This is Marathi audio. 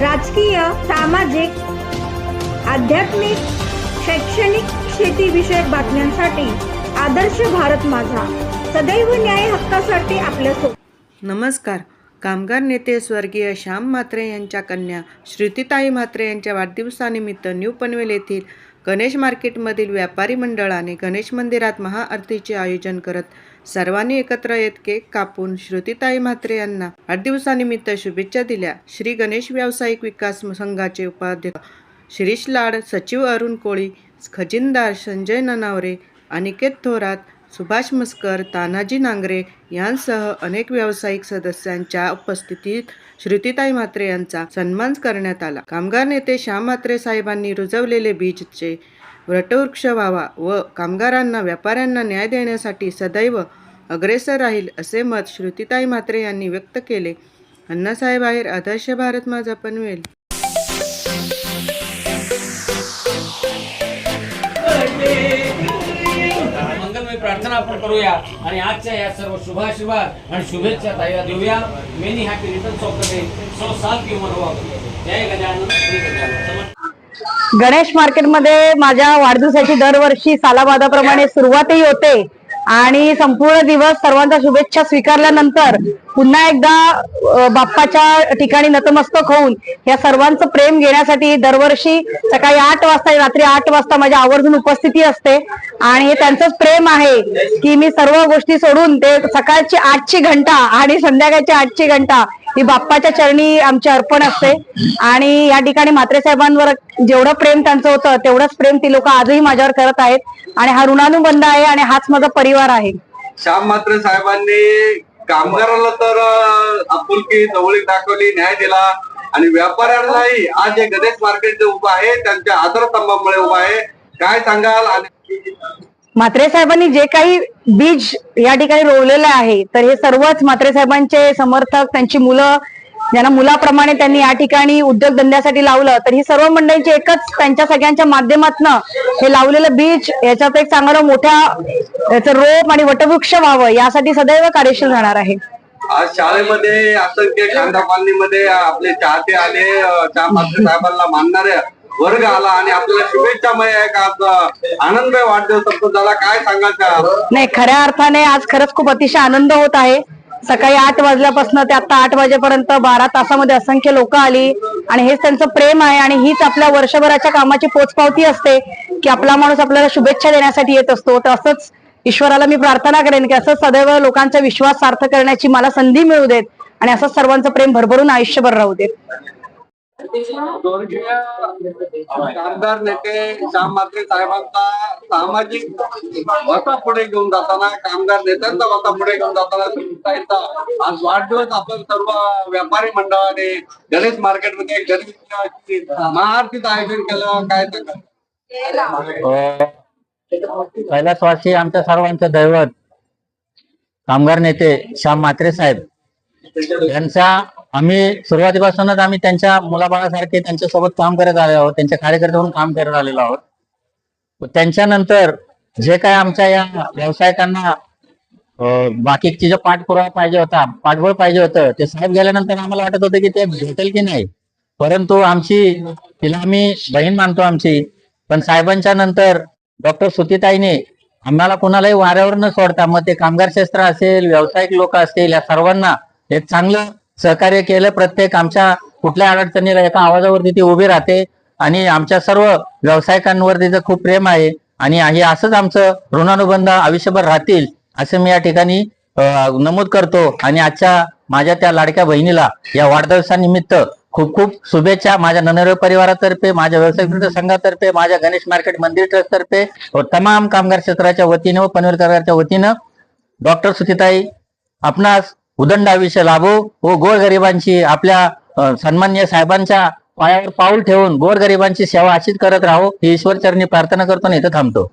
राजकीय सामाजिक आध्यात्मिक शैक्षणिक शेतीविषयक बातम्यांसाठी आदर्श भारत माझा. सदैव न्याय हक्कासाठी आपल्यासोबत नमस्कार. कामगार नेते स्वर्गीय श्याम म्हात्रे यांच्या कन्या श्रुतिताई म्हात्रे यांच्या वाढदिवसानिमित्त न्यू पनवेल येथील गणेश मार्केटमधील व्यापारी मंडळाने गणेश मंदिरात महाआरतीचे आयोजन करत सर्वांनी एकत्र येत केक कापून श्रुतीताई म्हात्रे यांना वाढदिवसानिमित्त शुभेच्छा दिल्या. श्री गणेश व्यावसायिक विकास संघाचे उपाध्यक्ष शिरीष लाड सचिव अरुण कोळी खजिनदार संजय ननावरे अनिकेत थोरात सुभाष मस्कर तानाजी नांगरे यांसह अनेक व्यावसायिक सदस्यांच्या उपस्थितीत श्रुतीताई म्हात्रे यांचा सन्मान करण्यात आला. कामगार नेते श्याम म्हात्रे साहेबांनी रुजवलेले बीजचे वटवृक्ष व्हावा व कामगारांना व्यापाऱ्यांना न्याय देण्यासाठी सदैव अग्रेसर राहील असे मत श्रुतिताई म्हात्रे यांनी व्यक्त केले. अण्णासाहेब आहेर आदर्श भारत माझा पनवेल मंगलमय प्रार्थना आपण करूया आणि आजच्या या सर्व शुभाशुभात आणि शुभेच्छा ताईला देऊया. Many happy returns of the day. सौ साल की उमर हुआ जय गजानन श्री गजानन. गणेश मार्केटमध्ये माझ्या वाढदिवसाची दरवर्षी सालाबादाप्रमाणे सुरुवातही होते. आणि संपूर्ण दिवस सर्वांच्या शुभेच्छा स्वीकारल्यानंतर पुन्हा एकदा बाप्पाच्या ठिकाणी नतमस्तक होऊन या सर्वांचं प्रेम घेण्यासाठी दरवर्षी सकाळी आठ वाजता रात्री आठ वाजता माझ्या आवर्जून उपस्थिती असते. आणि हे त्यांचंच प्रेम आहे की मी सर्व गोष्टी सोडून ते सकाळची आठची घंटा आणि संध्याकाळची आठची घंटा ही बाप्पाच्या चरणी आमची अर्पण असते. आणि या ठिकाणी म्हात्रे साहेबांवर जेवढं प्रेम त्यांचं होतं तेवढंच प्रेम ती लोक आजही माझ्यावर करत आहेत. आणि हा ऋणानुबंध आहे आणि हाच माझा परिवार आहे. श्याम मात्र साहेबांनी कामगाराला तर आपुलकी जवळीक दाखवली न्याय दिला. आणि व्यापाऱ्यांनाही आज हे गणेश मार्केट जे उभं आहे त्यांच्या आदरस्तंभामुळे उभं आहे. काय सांगाल? आणि म्हात्रे साहेबांनी जे काही बीज या ठिकाणी रोवलेलं आहे तर हे सर्वच म्हात्रे साहेबांचे समर्थक त्यांची मुलं ज्यांना मुलाप्रमाणे त्यांनी या ठिकाणी उद्योगधंद्यासाठी लावलं तर ही सर्व मंडळींची एकच त्यांच्या सगळ्यांच्या माध्यमातून हे लावलेलं बीज याच्यात एक चांगलं मोठ्या याचं रोप आणि वटवृक्ष व्हावं यासाठी सदैव कार्यशील राहणार आहे. आज शाळेमध्ये असंख्य कांदा मध्ये आपले चाहते आले साहेबांना मानणारे वर्ग आला आणि आपल्याला शुभेच्छामय आज अं, आनंदमय वाढदिवस झाला काय त्या? नाही खऱ्या अर्थाने आज खरंच खूप अतिशय आनंद होत आहे. सकाळी आठ वाजल्यापासून ते आता आठ वाजेपर्यंत बारा तासामध्ये असंख्य लोक आली. आणि हेच त्यांचं प्रेम आहे आणि हीच आपल्या वर्षभराच्या कामाची पोचपावती असते की आपला माणूस आपल्याला शुभेच्छा देण्यासाठी येत असतो. तर असंच ईश्वराला मी प्रार्थना करेन की असंच सदैव लोकांचा विश्वास सार्थ करण्याची मला संधी मिळू देत आणि असंच सर्वांचं प्रेम भरभरून आयुष्यभर राहू देत. स्वर्गीय कामगार नेते श्याम म्हात्रे साहेबांचा सामाजिक वसा पुढे घेऊन जाताना कामगार नेत्यांचा वसा पुढे घेऊन जाताना आज वाढदिवस आपण सर्व व्यापारी मंडळाने गणेश मार्केटमध्ये गणेश महाआरतीचं आयोजन केलं काय? कैलासवासी आमच्या सर्वांचं दैवत कामगार नेते श्याम म्हात्रे साहेब यांचा आम्ही सुरुवातीपासूनच आम्ही त्यांच्या मुलाबाळासारखे त्यांच्यासोबत काम करत आलेलो आहोत त्यांच्या कार्यकर्ते म्हणून काम करत आलेलो आहोत. त्यांच्यानंतर जे काय आमच्या या व्यावसायिकांना बाकीची जो पाठपुरावा पाहिजे होता पाठबळ पाहिजे होतं ते साहेब गेल्यानंतर आम्हाला वाटत होतं की ते भेटेल की नाही. परंतु आमची तिला आम्ही बहीण मानतो आमची पण साहेबांच्या नंतर डॉक्टर सुतीताईने आम्हाला कोणालाही वाऱ्यावर न सोडता मग ते कामगार क्षेत्र असेल व्यावसायिक लोक असतील या सर्वांना एक चांगलं सहकार्य केलं. प्रत्येक आमच्या कुठल्या अडचणीला एका आवाजावरती ती उभी राहते. आणि आमच्या सर्व व्यावसायिकांवर तिचं खूप प्रेम आहे. आणि हे असंच आमचं ऋणानुबंध आयुष्यभर राहतील असं मी या ठिकाणी नमूद करतो. आणि आजच्या माझ्या त्या लाडक्या बहिणीला या वाढदिवसानिमित्त खूप खूप शुभेच्छा माझ्या ननरे परिवारातर्फे माझ्या व्यावसायिक संघातर्फे माझ्या गणेश मार्केट मंदिर ट्रस्टतर्फे व तमाम कामगार क्षेत्राच्या वतीनं व पनवेलकरांच्या वतीनं डॉक्टर सुचिताई आपणास उदंड आयुष्य लाभो. व गोरगरिबांची आपल्या सन्मान्य साहेबांच्या पायावर पाऊल ठेवून गोरगरिबांची सेवा अशीच करत राहो. ही ईश्वर चरणी प्रार्थना करतो आणि इथं थांबतो.